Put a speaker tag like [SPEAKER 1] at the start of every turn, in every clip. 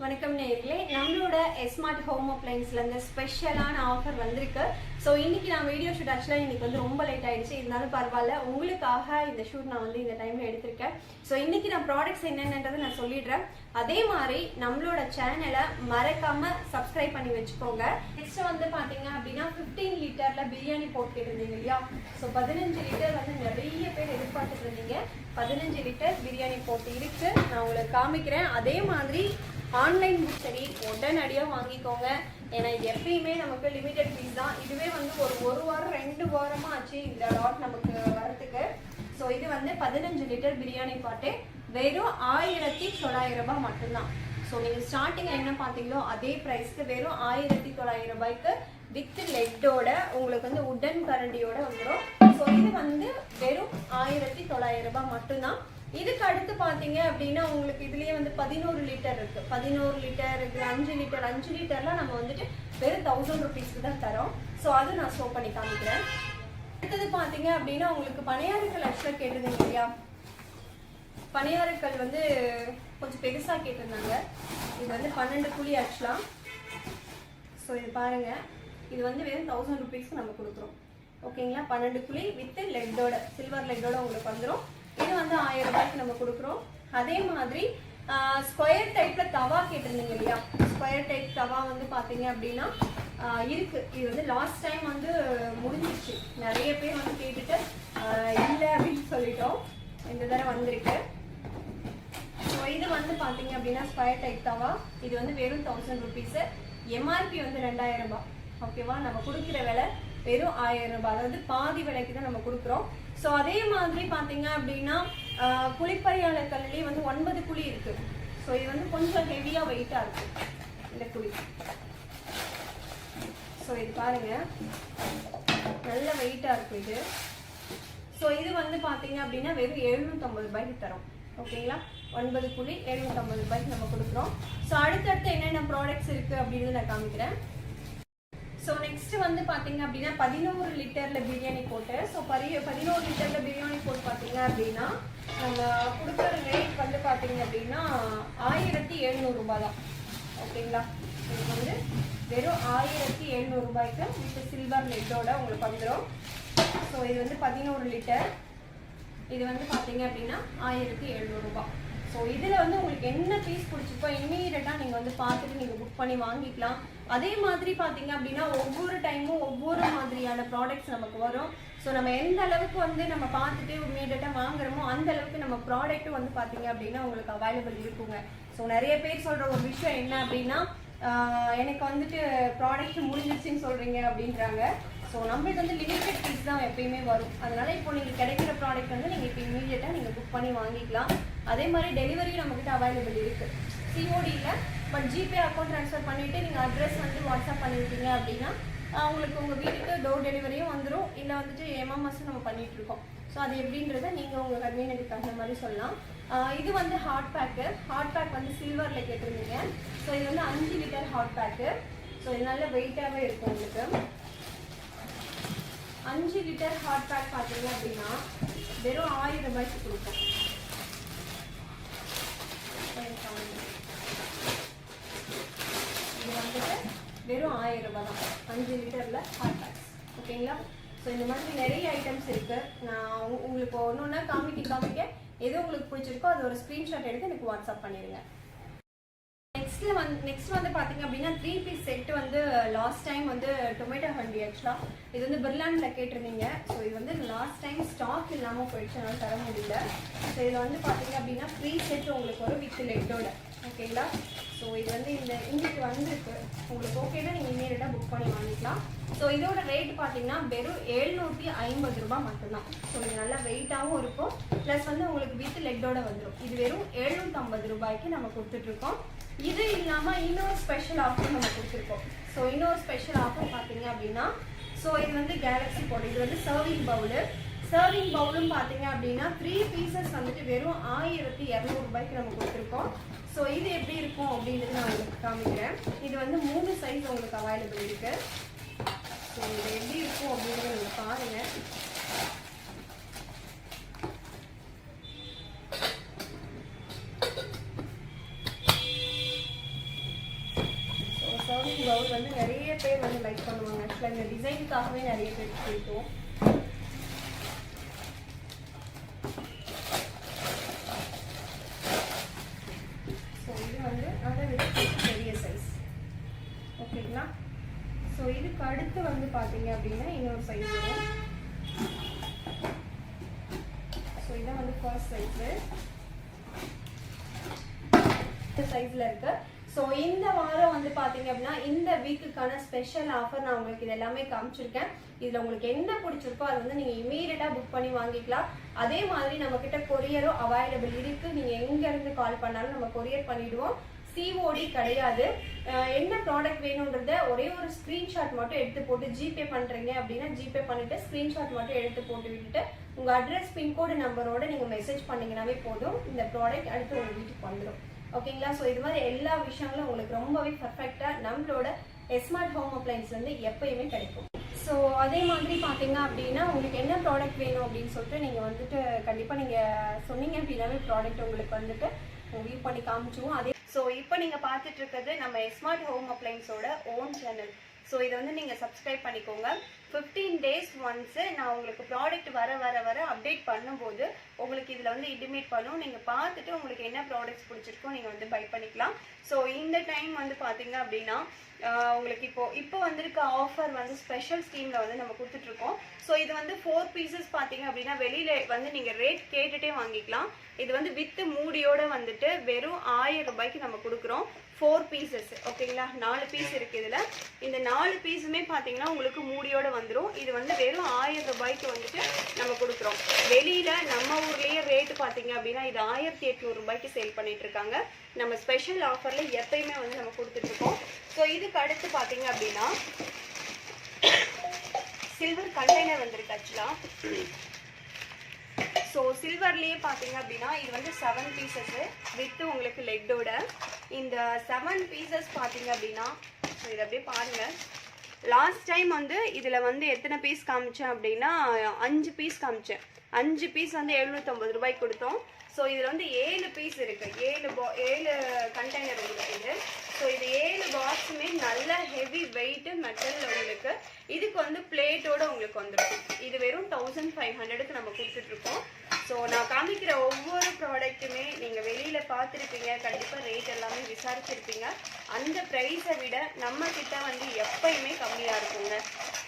[SPEAKER 1] வணக்கம் நேர்களே நம்மளோட ஸ்மார்ட் ஹோம் அப்ளைன்ஸ்லேருந்து ஸ்பெஷலான ஆஃபர் வந்திருக்கு. ஸோ இன்னைக்கு நான் வீடியோ ஷூட் ஆக்சுவலாக இன்னைக்கு வந்து ரொம்ப லேட் ஆகிடுச்சு இருந்தாலும் பரவாயில்ல. உங்களுக்காக இந்த ஷூட் நான் வந்து இந்த டைமில் எடுத்திருக்கேன். ஸோ இன்றைக்கி நான் ப்ராடக்ட்ஸ் என்னென்னன்றதை நான் சொல்லிடுறேன். அதே மாதிரி நம்மளோட சேனலை மறக்காமல் சப்ஸ்கிரைப் பண்ணி வச்சுக்கோங்க. நெக்ஸ்ட் வந்து பார்த்தீங்க அப்படின்னா ஃபிஃப்டீன் லிட்டரில் பிரியாணி போட்டு இல்லையா? ஸோ பதினஞ்சு லிட்டர் வந்து நிறைய பேர் எதிர்பார்த்துட்டு இருந்தீங்க பதினஞ்சு லிட்டர் பிரியாணி போட்டு இருக்கு. நான் உங்களுக்கு காமிக்கிறேன். அதே மாதிரி ஆன்லைன் புக் சரி உடனடியாக வாங்கிக்கோங்க. ஏன்னா எப்பயுமே நமக்கு லிமிடெட் பீஸ் தான். இதுவே வந்து ஒரு ஒரு வாரம் ரெண்டு வாரமா ஆச்சு இந்த லாட் நமக்கு வரத்துக்கு ஸோ இது வந்து பதினஞ்சு லிட்டர் பிரியாணி பாட்டு வெறும் ஆயிரத்தி தொள்ளாயிரம் ரூபாய் மட்டும்தான். ஸோ நீங்கள் ஸ்டார்டிங் என்ன பார்த்தீங்களோ அதே ப்ரைஸ்க்கு வெறும் ஆயிரத்தி தொள்ளாயிரம் ரூபாய்க்கு வித் லெட்டோட உங்களுக்கு வந்து உடன் கரண்டியோட வந்துடும் ஸோ இது வந்து வெறும் ஆயிரத்தி தொள்ளாயிரம் ரூபாய் மட்டும்தான். இதுக்கு அடுத்து பார்த்தீங்க அப்படின்னா உங்களுக்கு இதுலேயே வந்து பதினோரு லிட்டர் இருக்கு. பதினோரு லிட்டர் இது அஞ்சு லிட்டர் அஞ்சு லிட்டர்லாம் நம்ம வந்துட்டு வெறும் தௌசண்ட் ருபீஸ்க்கு தான் தரோம். ஸோ அது நான் ஷோ பண்ணி காமிக்கிறேன். அடுத்தது பார்த்தீங்க அப்படின்னா உங்களுக்கு பணியாரங்கள் ஆக்சுவலாக கேட்டிருந்தீங்க இல்லையா? பணியாரக்கல் வந்து கொஞ்சம் பெருசாக கேட்டிருந்தாங்க. இது வந்து பன்னெண்டு குழி ஆக்சுவலாக ஸோ இது பாருங்க. இது வந்து வெறும் தௌசண்ட் ருபீஸ்க்கு நம்ம கொடுக்குறோம். ஓகேங்களா பன்னெண்டு குழி வித் லெட்டோட சில்வர் லெட்டோட உங்களுக்கு வந்துடும் இது வந்து ஆயிரம் ரூபாய்க்கு நம்ம கொடுக்குறோம். அதே மாதிரி ஸ்கொயர் டைப்ல தவா கேட்டிருந்தீங்க இல்லையா? ஸ்கொயர் டைப் தவா வந்து பார்த்தீங்க அப்படின்னா இருக்கு. இது வந்து லாஸ்ட் டைம் வந்து முடிஞ்சிருச்சு. நிறைய பேர் வந்து கேட்டுட்டு ஆஹ் இல்லை அப்படின்னு சொல்லிட்டோம். இந்த தடவை வந்திருக்கு. ஸோ இது வந்து பார்த்தீங்க அப்படின்னா ஸ்கொயர் டைப் தவா. இது வந்து வெறும் தௌசண்ட் ருபீஸ் எம்ஆர்பி வந்து ரெண்டாயிரம் ரூபாய். ஓகேவா நம்ம கொடுக்குற விலை வெறும் ஆயிரம் ரூபாய். அதாவது பாதி விலைக்கு தான் நம்ம கொடுக்குறோம். ஸோ அதே மாதிரி பார்த்தீங்க அப்படின்னா ஆஹ் குழிப்பறியாளர் வந்து ஒன்பது குழி இருக்கு. ஸோ இது வந்து கொஞ்சம் ஹெவியாக வெயிட்டாக இருக்கு இந்த குழி. ஸோ இது பாருங்க. நல்ல வெயிட்டாக இருக்கு இது. ஸோ இது வந்து பார்த்தீங்க அப்படின்னா வெறும் 750 ரூபாய்க்கு தரும். ஓகேங்களா ஒன்பது புள்ளி 750 ரூபாய்க்கு நம்ம கொடுக்குறோம். ஸோ அடுத்தடுத்து என்னென்ன ப்ராடக்ட்ஸ் இருக்குது அப்படின்னு நான் காமிக்கிறேன். ஸோ நெக்ஸ்ட் வந்து பார்த்தீங்க அப்படின்னா பதினோரு லிட்டர்ல பிரியாணி போட்டு ஸோ பரி பதினோரு லிட்டர்ல பிரியாணி போட்டு பார்த்தீங்க அப்படின்னா நம்ம கொடுக்குற ரேட் வந்து பார்த்தீங்க அப்படின்னா ஆயிரத்தி எழுநூறு ரூபாய் தான். ஓகேங்களா? இது வந்து வெறும் ஆயிரத்தி எழுநூறு ரூபாய்க்கு வித் சில்வர் லெட்டோட உங்களுக்கு வந்துடும் ஸோ இது வந்து பதினோரு லிட்டர். இது வந்து பார்த்தீங்க அப்படின்னா ஆயிரத்தி எழுநூறுபா ஸோ இதில் வந்து உங்களுக்கு என்ன பீஸ் பிடிச்சிருக்கோ இம்மீடியட்டாக நீங்கள் வந்து பார்த்துட்டு நீங்கள் புக் பண்ணி வாங்கிக்கலாம். அதே மாதிரி பார்த்தீங்க அப்படின்னா ஒவ்வொரு டைமும் ஒவ்வொரு மாதிரியான ப்ராடக்ட்ஸ் நமக்கு வரும். ஸோ நம்ம எந்த அளவுக்கு வந்து நம்ம பார்த்துட்டு இம்மீடியட்டாக வாங்குறோமோ அந்த அளவுக்கு நம்ம ப்ராடக்ட்டும் வந்து பார்த்தீங்க அப்படின்னா உங்களுக்கு அவைலபிள் இருக்குங்க. ஸோ நிறைய பேர் சொல்கிற ஒரு விஷயம் என்ன அப்படின்னா எனக்கு வந்துட்டு ப்ராடக்ட் முடிஞ்சிருச்சுன்னு சொல்கிறீங்க அப்படின்றாங்க. ஸோ நம்மளுக்கு வந்து லிமிடெட் பீஸ் தான் எப்பயுமே வரும். அதனால இப்போ நீங்கள் கிடைக்கிற ப்ராடக்ட் வந்து நீங்கள் இப்போ இமீடியட்டாக நீங்கள் புக் பண்ணி வாங்கிக்கலாம். அதே மாதிரி டெலிவரியும் நம்மக்கிட்ட அவைலபிள் இருக்குது சிஓடியில் பட் ஜிபே அக்கௌண்ட் ட்ரான்ஸ்ஃபர் பண்ணிவிட்டு நீங்கள் அட்ரஸ் வந்து வாட்ஸ்அப் பண்ணியிருக்கீங்க அப்படின்னா உங்களுக்கு உங்கள் வீட்டுக்கு டோர் டெலிவரியும் வந்துடும் இல்லை வந்துட்டு எம்எம்எஸும் நம்ம பண்ணிகிட்டு இருக்கோம். ஸோ அது எப்படின்றத நீங்கள் உங்கள் கன்வீனியன்ட்டுக்கு தகுந்த மாதிரி சொல்லலாம். இது வந்து ஹாட் பேக்கு ஹாட் பேக் வந்து சில்வரில் கேட்டிருந்தீங்க. ஸோ இது வந்து அஞ்சு லிட்டர் ஹாட் பேக்கு ஸோ இது நல்ல வெயிட்டாகவே இருக்கும் உங்களுக்கு. அஞ்சு லிட்டர் ஹாட் பேக் பார்த்தீங்க அப்படின்னா வெறும் ஆயிரம் ரூபாய்க்கு கொடுப்போம். இது வந்துட்டு வெறும் ஆயிரம் ரூபாய் தான். அஞ்சு லிட்டரில் ஹாட் பேக்ஸ் ஓகேங்களா ஸோ இந்த மாதிரி நிறைய ஐட்டம்ஸ் இருக்கு. நான் உங்களுக்கு ஒன்று ஒன்றா காமிக்க காமிக்க எது உங்களுக்கு பிடிச்சிருக்கோ அது ஒரு ஸ்க்ரீன்ஷாட் எடுத்து எனக்கு வாட்ஸ்அப் பண்ணிடுங்க. நெக்ஸ்ட்ல வந்து நெக்ஸ்ட் வந்து பார்த்தீங்க அப்படின்னா த்ரீ பீஸ் செட் வந்து லாஸ்ட் டைம் வந்து டொமேட்டோ ஹண்டி ஆக்சுவலாக இது வந்து பிர்லாண்டில் கேட்டிருந்தீங்க. ஸோ இது வந்து லாஸ்ட் டைம் ஸ்டாக் இல்லாமல் போயிடுச்சு. என்னால் தர முடியல. ஸோ இதில் வந்து பார்த்தீங்க அப்படின்னா ஃப்ரீ செட் உங்களுக்கு வரும் வித் லெட்டோட ஓகேங்களா ஸோ இது வந்து இந்த இன்னைக்கு வந்துருக்கு. உங்களுக்கு ஓகேனா நீங்கள் இமீடியட்டாக புக் பண்ணி வாங்கிக்கலாம். ஸோ இதோட ரேட் பார்த்தீங்கன்னா வெறும் எழுநூற்றி ஐம்பது ரூபாய் மட்டும்தான். ஸோ இது நல்லா வெயிட்டாகவும் இருக்கும். ப்ளஸ் வந்து உங்களுக்கு வித் லெட்டோட வந்துடும் இது வெறும் எழுநூற்றம்பது ரூபாய்க்கு நம்ம கொடுத்துட்ருக்கோம். இது இல்லாமல் இன்னொரு ஸ்பெஷல் ஆஃபர் நம்ம கொடுத்துருக்கோம். ஸோ இன்னொரு ஸ்பெஷல் ஆஃபர் பார்த்தீங்க அப்படின்னா ஸோ இது வந்து கேலக்ஸி போர்டு இது வந்து சர்விங் பவுலு சர்விங் பவுலும் பார்த்தீங்க அப்படின்னா த்ரீ பீசஸ் வந்துட்டு வெறும் ஆயிரத்தி இரநூறுபாய்க்கு நம்ம கொடுத்துருக்கோம். ஸோ இது எப்படி இருக்கும் அப்படின்றது நான் உங்களுக்கு காமிக்கிறேன். இது வந்து மூணு சைஸ் உங்களுக்கு அவைலபிள் இருக்கு. ஸோ இது எப்படி இருக்கும் அப்படின்றத நீங்கள் பாருங்கள் சரௌண்டிங் பவுல் வந்து நிறைய பேர் வந்து லைக் பண்ணுவாங்க. ஆக்சுவலாக இந்த டிசைனுக்காகவே நிறைய பேர் கேட்டோம் ஸோ இது வந்து அதை விட பெரிய சைஸ் ஓகேங்களா ஸோ இதுக்கு அடுத்து வந்து பார்த்தீங்க அப்படின்னா இன்னொரு சைஸ் வரும். ஸோ இதான் வந்து ஃபர்ஸ்ட் சைஸு சைஸில் இருக்க. ஸோ இந்த வாரம் வந்து பார்த்தீங்க அப்படின்னா இந்த வீக்குக்கான ஸ்பெஷல் ஆஃபர் நான் உங்களுக்கு இது எல்லாமே காமிச்சிருக்கேன். இதில் உங்களுக்கு என்ன பிடிச்சிருக்கோ அது வந்து நீங்கள் இமீடியட்டாக புக் பண்ணி வாங்கிக்கலாம். அதே மாதிரி நம்மக்கிட்ட கொரியரும் அவைலபிள் இருக்குது நீங்கள் எங்கேருந்து கால் பண்ணாலும் நம்ம கொரியர் பண்ணிவிடுவோம் சிஓடி கிடையாது. என்ன ப்ராடக்ட் வேணுன்றத ஒரே ஒரு ஸ்க்ரீன்ஷாட் மட்டும் எடுத்து போட்டு ஜிபே பண்ணுறீங்க அப்படின்னா ஜிபே பண்ணிவிட்டு ஸ்க்ரீன்ஷாட் மட்டும் எடுத்து போட்டு விட்டுட்டு உங்கள் அட்ரஸ் பின்கோடு நம்பரோட நீங்கள் மெசேஜ் பண்ணீங்கன்னாவே போதும். இந்த ப்ராடக்ட் அடுத்து உங்கள் வீட்டுக்கு வந்துடும் ஓகேங்களா? ஸோ இது மாதிரி எல்லா விஷயங்களும் உங்களுக்கு ரொம்பவே பர்ஃபெக்டாக நம்மளோட ஸ்மார்ட் ஹோம் அப்ளைன்ஸ் வந்து எப்பயுமே கிடைக்கும். ஸோ அதே மாதிரி பார்த்தீங்க அப்படின்னா உங்களுக்கு என்ன ப்ராடக்ட் வேணும் அப்படின்னு சொல்லிட்டு நீங்கள் வந்துட்டு கண்டிப்பாக நீங்கள் சொன்னீங்க அப்படின்னாவே ப்ராடக்ட் உங்களுக்கு வந்துட்டு வியூ பண்ணி காமிச்சுவோம் அதே ஸோ இப்போ நீங்கள் பார்த்துட்டு இருக்கிறது நம்ம ஸ்மார்ட் ஹோம் அப்ளைன்ஸோட ஓன் சேனல் ஸோ இதை வந்து நீங்கள் சப்ஸ்கிரைப் பண்ணிக்கோங்க. ஃபிஃப்டீன் டேஸ் ஒன்ஸு நான் உங்களுக்கு ப்ராடக்ட் வர வர வர அப்டேட் பண்ணும்போது உங்களுக்கு இதில் வந்து இன்டிமேட் பண்ணும். நீங்கள் பார்த்துட்டு உங்களுக்கு என்ன ப்ராடக்ட்ஸ் பிடிச்சிருக்கோ நீங்கள் வந்து பை பண்ணிக்கலாம். ஸோ இந்த டைம் வந்து பார்த்தீங்க அப்படின்னா உங்களுக்கு இப்போ இப்போ வந்திருக்க ஆஃபர் வந்து ஸ்பெஷல் ஸ்கீமில் வந்து நம்ம கொடுத்துட்ருக்கோம். ஸோ இது வந்து ஃபோர் பீசஸ் பார்த்தீங்க அப்படின்னா வெளியில் வந்து நீங்கள் ரேட் கேட்டுட்டே வாங்கிக்கலாம். இது வந்து வித்து மூடியோடு வந்துட்டு வெறும் ஆயிரம் ரூபாய்க்கு நம்ம கொடுக்குறோம். ஃபோர் பீசஸ் ஓகேங்களா நாலு பீஸ் இருக்குது இதில். இந்த நாலு பீஸுமே பார்த்தீங்கன்னா உங்களுக்கு மூடியோடு வந்து வந்துடும் இது வந்து வெறும் ஆயிரம் ரூபாய்க்கு வந்துட்டு நம்ம கொடுக்குறோம். வெளியில நம்ம ஊர்லயே ரேட் பார்த்தீங்க அப்படின்னா இது ஆயிரத்தி எட்நூறு ரூபாய்க்கு சேல் பண்ணிட்டு இருக்காங்க. நம்ம ஸ்பெஷல் ஆஃபர்ல எப்பயுமே வந்து நம்ம கொடுத்துட்ருக்கோம் ஸோ இதுக்கு அடுத்து பார்த்தீங்க அப்படின்னா சில்வர் கண்டெய்னர் வந்திருக்கு ஆக்சுவலா ஸோ சில்வர்லேயே பார்த்தீங்க அப்படின்னா இது வந்து செவன் பீசஸ்ஸு வித்து உங்களுக்கு லெட்டோட இந்த செவன் பீசஸ் பார்த்தீங்க அப்படின்னா ஸோ இதை அப்படியே பாருங்கள் லாஸ்ட் டைம் வந்து இதில் வந்து எத்தனை பீஸ் காமிச்சேன் அப்படின்னா அஞ்சு பீஸ் காமிச்சேன். அஞ்சு பீஸ் வந்து எழுநூற்றம்பது ரூபாய்க்கு கொடுத்தோம். ஸோ இதில் வந்து ஏழு பீஸ் இருக்குது ஏழு பா ஏழு கண்டெய்னர் உங்களுக்கு இது. ஸோ இது ஏழு பாக்ஸுமே நல்ல ஹெவி வெயிட்டு மெட்டலில் உங்களுக்கு. இதுக்கு வந்து பிளேட்டோடு உங்களுக்கு வந்துடும் இது வெறும் தௌசண்ட் ஃபைவ் ஹண்ட்ரடுக்கு நம்ம கொடுத்துட்ருக்கோம் ஸோ நான் காமிக்கிற ஒவ்வொரு ப்ராடக்ட்டுமே நீங்கள் வெளியில் பார்த்துருப்பீங்க. கண்டிப்பாக ரேட் எல்லாமே விசாரிச்சிருப்பீங்க. அந்த ப்ரைஸை விட நம்மக்கிட்ட வந்து எப்பயுமே கம்மியாக இருக்குங்க.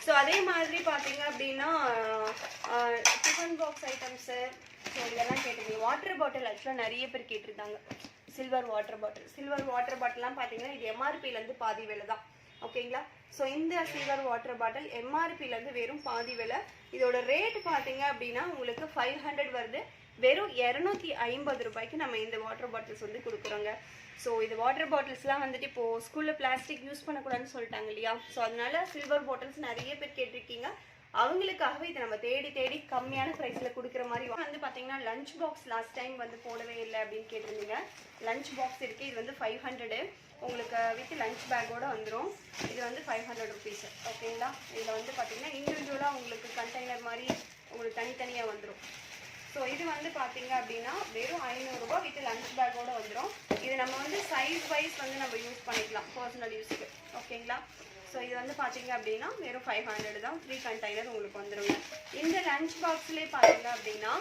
[SPEAKER 1] ஸோ அதே மாதிரி பார்த்தீங்க அப்படின்னா அயன் பாக்ஸ் ஐட்டம்ஸு ஸோ இதெல்லாம் கேட்டிருக்கீங்க வாட்டர் பாட்டில் ஆக்சுவலாக நிறைய பேர் கேட்டிருந்தாங்க. Silver water bottle silver water பாட்டில்லாம் பார்த்தீங்கன்னா இது எம்ஆர்பிலேருந்து பாதி விலை தான். ஓகேங்களா ஸோ இந்த சில்வர் வாட்டர் பாட்டில் எம்ஆர்பிலேருந்து வெறும் பாதி விலை. இதோட ரேட் பார்த்தீங்க அப்படின்னா உங்களுக்கு ஃபைவ் ஹண்ட்ரட் வருது. வெறும் இரநூத்தி ஐம்பது ரூபாய்க்கு நம்ம இந்த வாட்டர் பாட்டில்ஸ் வந்து கொடுக்குறோங்க. ஸோ இது வாட்டர் பாட்டில்ஸ்லாம் வந்துட்டு இப்போது ஸ்கூலில் பிளாஸ்டிக் யூஸ் பண்ணக்கூடாதுன்னு சொல்லிட்டாங்க இல்லையா? ஸோ அதனால சில்வர் பாட்டில்ஸ் நிறைய பேர் கேட்டிருக்கீங்க. அவங்களுக்காகவே இதை நம்ம தேடி தேடி கம்மியான ப்ரைஸில் கொடுக்குற மாதிரி வந்து பார்த்தீங்கன்னா லஞ்ச் பாக்ஸ் லாஸ்ட் டைம் வந்து போடவே இல்லை அப்படின்னு கேட்டிருந்தீங்க. லஞ்ச் பாக்ஸ் இருக்குது இது வந்து ஃபைவ் ஹண்ட்ரடு உங்களுக்கு வித் லஞ்ச் பேக்கோடு வந்துடும் இது வந்து ஃபைவ் ஹண்ட்ரட் ருபீஸ் ஓகேங்களா இதில் வந்து பார்த்தீங்கன்னா இண்டிவிஜுவலாக உங்களுக்கு கண்டெய்னர் மாதிரி உங்களுக்கு தனித்தனியாக வந்துடும் ஸோ இது வந்து பார்த்தீங்க அப்படின்னா வெறும் ஐநூறுரூவா வித் லஞ்ச் பேக்கோடு வந்துடும் இது நம்ம வந்து சைஸ் வைஸ் வந்து நம்ம யூஸ் பண்ணிக்கலாம் பர்சனல் யூஸுக்கு ஓகேங்களா ஸோ இது வந்து பார்த்தீங்க அப்படின்னா வெறும் ஃபைவ் ஹண்ட்ரட் தான். ஃப்ரீ கண்டெய்னர் உங்களுக்கு வந்துருங்க. இந்த லஞ்ச் பாக்ஸ்லேயே பார்த்தீங்க அப்படின்னா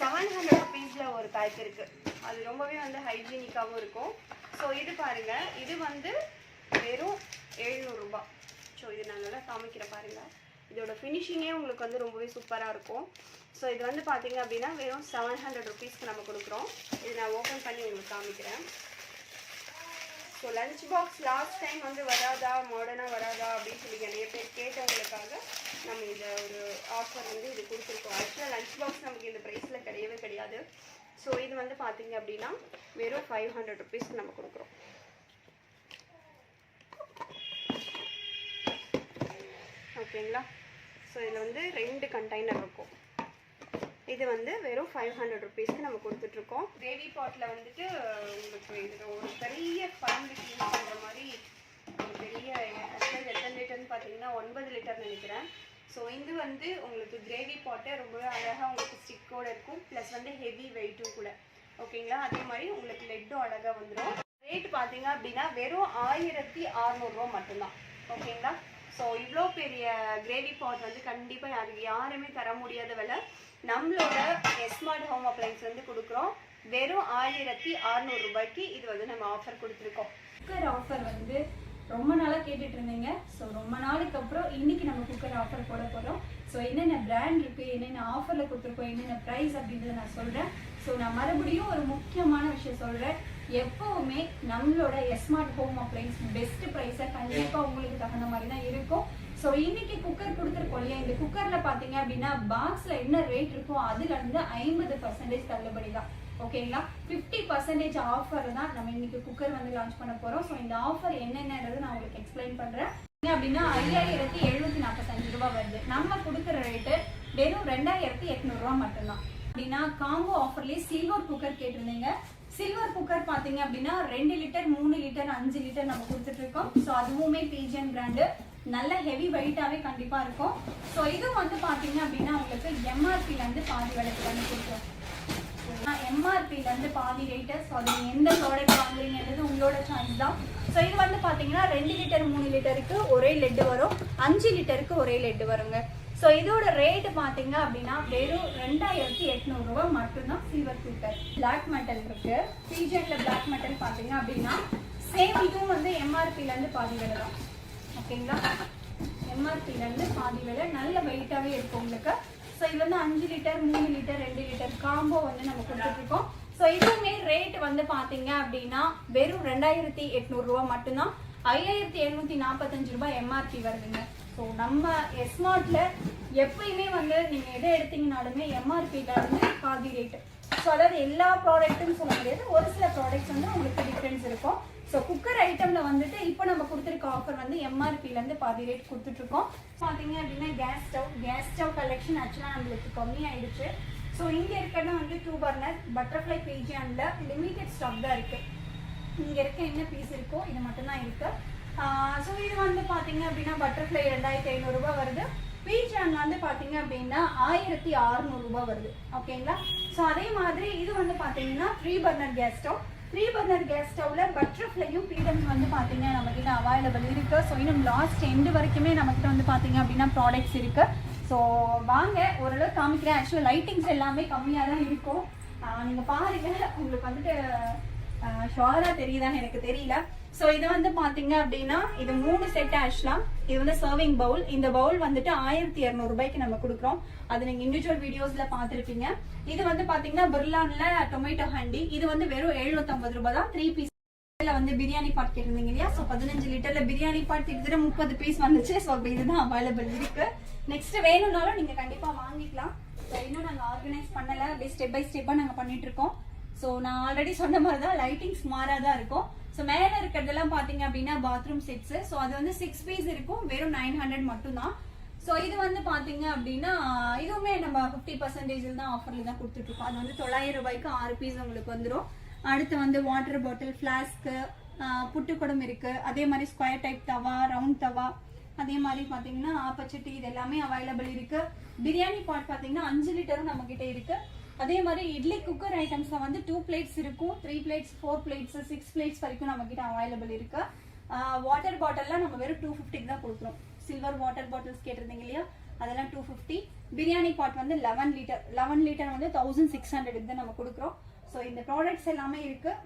[SPEAKER 1] செவன் ஹண்ட்ரட் ருபீஸில் ஒரு பேக் இருக்குது அது ரொம்பவே வந்து ஹைஜீனிக்காகவும் இருக்கும். ஸோ இது பாருங்க. இது வந்து வெறும் எழுநூறுபா ஸோ இது நான் நல்லா காமிக்கிறேன் பாருங்கள் இதோட ஃபினிஷிங்கே உங்களுக்கு வந்து ரொம்பவே சூப்பராக இருக்கும். ஸோ இது வந்து பார்த்தீங்க அப்படின்னா வெறும் செவன் ஹண்ட்ரட் ருபீஸ்க்கு நம்ம கொடுக்குறோம். இது நான் ஓப்பன் பண்ணி உங்களுக்கு காமிக்கிறேன். So lunch box last time வந்து வராதா மாடர்னாக வராதா அப்படின்னு சொல்லி நிறைய பேர் கேட்டவங்களுக்காக நம்ம இந்த ஒரு ஆஃபர் வந்து இது கொடுத்துருக்கோம். ஆக்சுவலாக லஞ்ச் பாக்ஸ் நமக்கு இந்த ப்ரைஸில் கிடையவே கிடையாது. ஸோ இது வந்து பார்த்தீங்க அப்படின்னா வெறும் ஃபைவ் ஹண்ட்ரட் ருபீஸ்க்கு நம்ம கொடுக்குறோம். ஓகேங்களா ஸோ இதில் வந்து ரெண்டு கண்டெய்னர் இருக்கும். இது வந்து வெறும் ஃபைவ் ஹண்ட்ரட் ருபீஸ்க்கு நம்ம கொடுத்துட்ருக்கோம். பேபி பாட்டில் வந்துட்டு உங்களுக்கு இது ஒரு பெரிய குழம்புக்கு யூஸ் பண்ணுற மாதிரி பெரிய ஆக்சுவலாக எத்தனை லிட்டர்னு பார்த்தீங்கன்னா ஒன்பது லிட்டர் நினைக்கிறேன். ஸோ இது வந்து உங்களுக்கு கிரேவி பாட்டு ரொம்பவே அழகாக உங்களுக்கு ஸ்டிக்கோட இருக்கும். ப்ளஸ் வந்து ஹெவி வெயிட்டும் கூட. ஓகேங்களா அதே மாதிரி உங்களுக்கு லெட்டும் அழகாக வந்துடும் ரேட் பார்த்தீங்க அப்படின்னா வெறும் ஆயிரத்தி அறநூறுவா மட்டும்தான். ஓகேங்களா ஸோ இவ்வளோ பெரிய கிரேவி பாட் வந்து கண்டிப்பாக யாருக்கு யாருமே தர முடியாத விலை. நம்மளோட எஸ்மார்ட் ஹோம் அப்ளைன்ஸ் வந்து கொடுக்குறோம். வெறும் ஆயிரத்தி அறநூறு ரூபாய்க்கு இது வந்து நம்ம ஆஃபர் கொடுத்துருக்கோம்.
[SPEAKER 2] குக்கர் ஆஃபர் வந்து ரொம்ப நாளாக கேட்டுட்டு இருந்தீங்க. ஸோ ரொம்ப நாளுக்கு அப்புறம் இன்னைக்கு நம்ம குக்கர் ஆஃபர் போட போகிறோம் ஸோ என்னென்ன பிராண்ட் இருக்குது என்னென்ன ஆஃபரில் கொடுத்துருக்கோம் என்னென்ன ப்ரைஸ் அப்படின்றத நான் சொல்கிறேன் ஸோ நான் மறுபடியும் ஒரு முக்கியமான விஷயம் சொல்கிறேன் எப்போவுமே நம்மளோட எஸ்மார்ட் ஹோம் அப்ளைன்ஸ் பெஸ்ட் ப்ரைஸை கண்டிப்பாக உங்களுக்கு தகுந்த மாதிரி தான் இருக்கும். ஸோ இன்னைக்கு குக்கர் கொடுத்துருக்கோம் இல்லையா? இந்த குக்கரில் பார்த்தீங்க அப்படின்னா பாக்ஸில் என்ன ரேட் இருக்கோ அதுலேருந்து ஐம்பது பர்சன்டேஜ் தள்ளுபடி தான். ஓகேங்களா ஃபிஃப்டி பர்சன்டேஜ் ஆஃபர் தான் நம்ம இன்னைக்கு குக்கர் வந்து லான்ச் பண்ண போகிறோம் ஸோ இந்த ஆஃபர் என்னென்னது நான் உங்களுக்கு எக்ஸ்பிளைன் பண்ணுறேன் அப்படின்னா ஐயாயிரத்தி எழுநூத்தி நாற்பத்தஞ்சு ரூபாய் வருது. நம்ம கொடுக்குற ரேட்டு வெறும் ரெண்டாயிரத்தி எட்நூறுரூவா மட்டும்தான். அப்படின்னா காம்போ ஆஃபர்லேயே சில்வர் குக்கர் கேட்டிருந்தீங்க. சில்வர் குக்கர் பார்த்தீங்க அப்படின்னா ரெண்டு லிட்டர் மூணு லிட்டர் அஞ்சு லிட்டர் நம்ம கொடுத்துட்டு இருக்கோம் ஸோ அதுவுமே பிஜிஎன் பிராண்டு நல்ல ஹெவி வெயிட்டாகவே கண்டிப்பாக இருக்கும். ஸோ இது வந்து பார்த்தீங்க அப்படின்னா உங்களுக்கு எம்ஆர்பிலேருந்து பாதி விலைக்கு வந்து கொடுக்குறோம் எம்ஆர்பில இருந்து பாதி ரேட்டு ஸோ அது எந்த ப்ராடக்ட் வாங்குறீங்கன்றது உங்களோட சாய்ஸ் தான். ஸோ இது வந்து பார்த்தீங்கன்னா ரெண்டு லிட்டர் மூணு லிட்டருக்கு ஒரே லெட்டு வரும். அஞ்சு லிட்டருக்கு ஒரே லெட்டு வருங்க. ஸோ இதோட ரேட் பார்த்தீங்க அப்படின்னா வெறும் ரெண்டாயிரத்தி எட்நூறுரூவா மட்டும்தான் சில்வர் சூட்டர் பிளாக் மெட்டல் இருக்கு. பிஜெட்ல பிளாக் மெட்டல் பார்த்தீங்க அப்படின்னா சேம் இதுவும் வந்து எம்ஆர்பிலேருந்து பாதி விலை தான். ஓகேங்களா? எம்ஆர்பிலேருந்து பாதி விலை. நல்ல வெயிட்டாகவே இருக்கும் உங்களுக்கு. ஸோ இது வந்து அஞ்சு லிட்டர் மூணு லிட்டர் ரெண்டு லிட்டர் காம்போ வந்து நம்ம கொடுத்துட்ருக்கோம். ஸோ இதுவுமே ரேட் வந்து பார்த்தீங்க அப்படின்னா வெறும் ரெண்டாயிரத்தி எட்நூறுரூவா மட்டும்தான். ஐயாயிரத்தி எழுநூத்தி நாற்பத்தஞ்சு ரூபாய் எம்ஆர்பி வருதுங்க. ஸோ நம்ம எஸ்மார்ட்ல எப்பயுமே வந்து நீங்க எதை எடுத்தீங்கனாலுமே எம்ஆர்பியில வந்து பாதி ரேட் ஸோ அதாவது எல்லா ப்ராடக்ட்டும் சொல்ல முடியாது. ஒரு சில ப்ராடக்ட்ஸ் வந்து உங்களுக்கு டிஃப்ரென்ஸ் இருக்கும். ஸோ குக்கர் ஐட்டம்ல வந்துட்டு இப்போ நம்ம கொடுத்துருக்க ஆஃபர் வந்து எம்ஆர்பிலேருந்து பாதி ரேட் கொடுத்துட்ருக்கோம். பார்த்தீங்க அப்படின்னா gas stove gas stove collection ஆக்சுவலாக நம்மளுக்கு கம்மி ஆயிடுச்சு. ஸோ இங்கே இருக்கிறது வந்து டூ பர்னர் பட்டர்ஃப்ளை பேஜியானில் லிமிடெட் ஸ்டாக் தான் இருக்குது இங்கே இருக்க என்ன பீஸ் இருக்கோ இது மட்டும்தான் இருக்குது ஸோ இது வந்து பார்த்தீங்க அப்படின்னா பட்டர்ஃப்ளை ரெண்டாயிரத்தி ஐநூறுரூபா வருது. பீஜான் வந்து பார்த்தீங்க அப்படின்னா ஆயிரத்தி அறுநூறுபா வருது. ஓகேங்களா ஸோ அதே மாதிரி இது வந்து பார்த்தீங்கன்னா three burner gas stove three burner gas ஸ்டவ்ல பட்டர்ஃப்ளையும் பீடம் வந்து பார்த்தீங்க நம்மக்கிட்ட அவைலபிள் இருக்குது ஸோ இன்னும் லாஸ்ட் எண்டு வரைக்குமே நம்மக்கிட்ட வந்து பார்த்தீங்க அப்படின்னா ப்ராடக்ட்ஸ் இருக்குது ஸோ வாங்க ஓரளவு காமிக்கிறேன். ஆக்சுவலாக லைட்டிங்ஸ் எல்லாமே கம்மியாக தான் இருக்கும். நீங்கள் பாருங்கள் உங்களுக்கு வந்துட்டு ஷோராக தெரியுதான்னு எனக்கு தெரியல. ஸோ இது வந்து பாத்தீங்க அப்படின்னா இது மூணு செட் ஆக்சுவலாம் இது வந்து சர்விங் பவுல் இந்த பவுல் வந்துட்டு ஆயிரத்தி ரூபாய்க்கு நம்ம கொடுக்குறோம். அது நீங்க இண்டிவிஜுவல் வீடியோஸ்ல பாத்திருப்பீங்க. இது வந்து பாத்தீங்கன்னா பிர்லான்ல டொமேட்டோ ஹண்டி இது வந்து வெறும் 750 ரூபாய் தான். த்ரீ பீஸ் வந்து பிரியாணி பாட் கேட்டிருந்தீங்க இல்லையா? ஸோ பதினஞ்சு லிட்டர்ல பிரியாணி பாட் கிட்டத்தட்ட முப்பது பீஸ் வந்துச்சு. ஸோ இதுதான் அவைலபிள் இருக்கு. நெக்ஸ்ட் வேணும்னாலும் நீங்க கண்டிப்பா வாங்கிக்கலாம். இன்னும் நாங்க ஆர்கனைஸ் பண்ணல. அப்படியே ஸ்டெப் பை ஸ்டெப்பா நாங்க பண்ணிட்டு இருக்கோம். ஸோ நான் ஆல்ரெடி சொன்ன மாதிரி தான் லைட்டிங்ஸ் மாறாதான் இருக்கும். ஸோ மேலே இருக்கிறதெல்லாம் பார்த்தீங்க அப்படின்னா பாத்ரூம் செட்ஸ் ஸோ அது வந்து சிக்ஸ் பீஸ் இருக்கும். வெறும் நைன் ஹண்ட்ரட் மட்டும்தான். ஸோ இது வந்து பார்த்தீங்க அப்படின்னா இதுவுமே நம்ம ஃபிஃப்டி பர்சன்டேஜில் தான் ஆஃபரில் தான் கொடுத்துட்ருக்கோம் அது வந்து தொள்ளாயிரம் ரூபாய்க்கு ஆறு பீஸ் உங்களுக்கு வந்துடும் அடுத்து வந்து வாட்டர் பாட்டில் ஃப்ளாஸ்க்கு புட்டுக்குடம் இருக்கு. அதே மாதிரி square type tawa round tawa. அதே மாதிரி பார்த்தீங்கன்னா ஆப்பச்சட்டி இது எல்லாமே அவைலபிள் இருக்கு. பிரியாணி பாட் பார்த்தீங்கன்னா அஞ்சு லிட்டரும் நம்ம கிட்ட இருக்கு. அதே மாதிரி இட்லி குக்கர் ஐட்டம்ஸ்ல வந்து டூ பிளேட்ஸ் இருக்கும். Three plates four plates six plates வரைக்கும் நம்ம கிட்ட அவைலபிள் இருக்கு. வாட்டர் பாட்டில்லாம் நம்ம வெறும் டூ ஃபிஃப்டிக்கு தான் கொடுக்குறோம் சில்வர் வாட்டர் பாட்டில்ஸ் கேட்டிருந்தீங்க இல்லையா? அதெல்லாம் டூ ஃபிஃப்டி பிரியாணி பாட் வந்து லெவன் லிட்டர் லெவன் லிட்டர் வந்து தௌசண்ட் சிக்ஸ் ஹண்ட்ரட் தான் நம்ம கொடுக்குறோம். ஸோ இந்த ப்ராடக்ட்ஸ் எல்லாமே இருக்குது